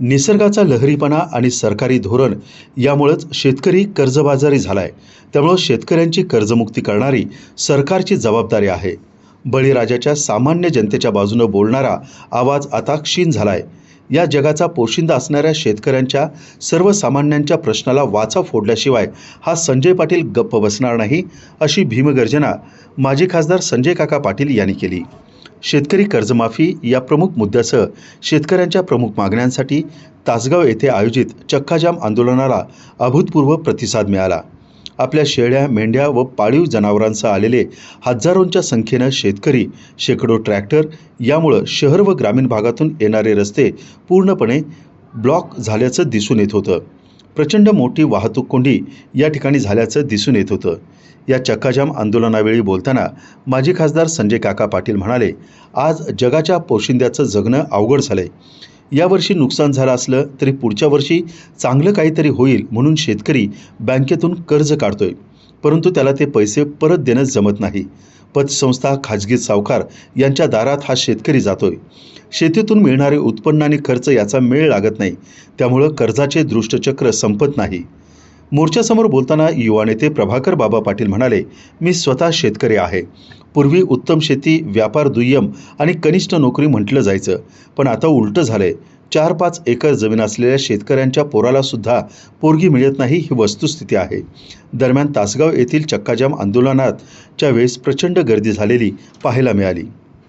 निसर्गाचा लहरीपणा आणि सरकारी धोरण यामुळंच शेतकरी कर्जबाजारी झालाय. त्यामुळं शेतकऱ्यांची कर्जमुक्ती करणारी सरकारची जबाबदारी आहे. बळीराजाच्या सामान्य जनतेच्या बाजूनं बोलणारा आवाज आता क्षीण झालाय. या जगाचा पोशिंदा असणाऱ्या शेतकऱ्यांच्या सर्वसामान्यांच्या प्रश्नाला वाचा फोडल्याशिवाय हा संजय पाटील गप्प बसणार नाही अशी भीमगर्जना माजी खासदार संजय काका पाटील यांनी केली. शेतकरी कर्जमाफी या प्रमुख मुद्द्यासह शेतकऱ्यांच्या प्रमुख मागण्यांसाठी तासगाव येथे आयोजित चक्काजाम आंदोलनाला अभूतपूर्व प्रतिसाद मिळाला. आपल्या शेळ्या मेंढ्या व पाळीव जनावरांसह आलेले हजारोंच्या संख्येनं शेतकरी शेकडो ट्रॅक्टर यामुळं शहर व ग्रामीण भागातून येणारे रस्ते पूर्णपणे ब्लॉक झाल्याचं दिसून येत होतं. प्रचंड मोठी वाहतूक कोंडी या ठिकाणी झाल्याचं दिसून येत होतं. या चक्काजाम आंदोलनावेळी बोलताना माजी खासदार संजय काका पाटील म्हणाले आज जगाच्या पोशिंद्याचं जगणं अवघड झालंय. यावर्षी नुकसान झालं असलं तरी पुढच्या वर्षी चांगलं काहीतरी होईल म्हणून शेतकरी बँकेतून कर्ज काढतोय. परंतु त्याला ते पैसे परत देणं जमत नाही. पतसंस्था खाजगी सावकार यांच्या दारात हा शेतकरी जातोय. शेतीतून मिळणारे उत्पन्न आणि खर्च याचा मेळ लागत नाही. त्यामुळं कर्जाचे दृष्टचक्र संपत नाही. मोर्चासमोर बोलताना युवा नेते प्रभाकर बाबा पाटील म्हणाले मी स्वतः शेतकरी आहे. पूर्वी उत्तम शेती व्यापार दुय्यम आणि कनिष्ठ नोकरी म्हटलं जायचं. पण आता उलटं झालंय. चार पाच एकर जमीन असलेल्या शेतकऱ्यांच्या पोराला सुद्धा पोरगी मिळत नाही ही वस्तुस्थिती आहे. दरम्यान तासगाव येथील चक्काजाम आंदोलनात च्या वेळेस प्रचंड गर्दी झालेली पाहायला मिळाली.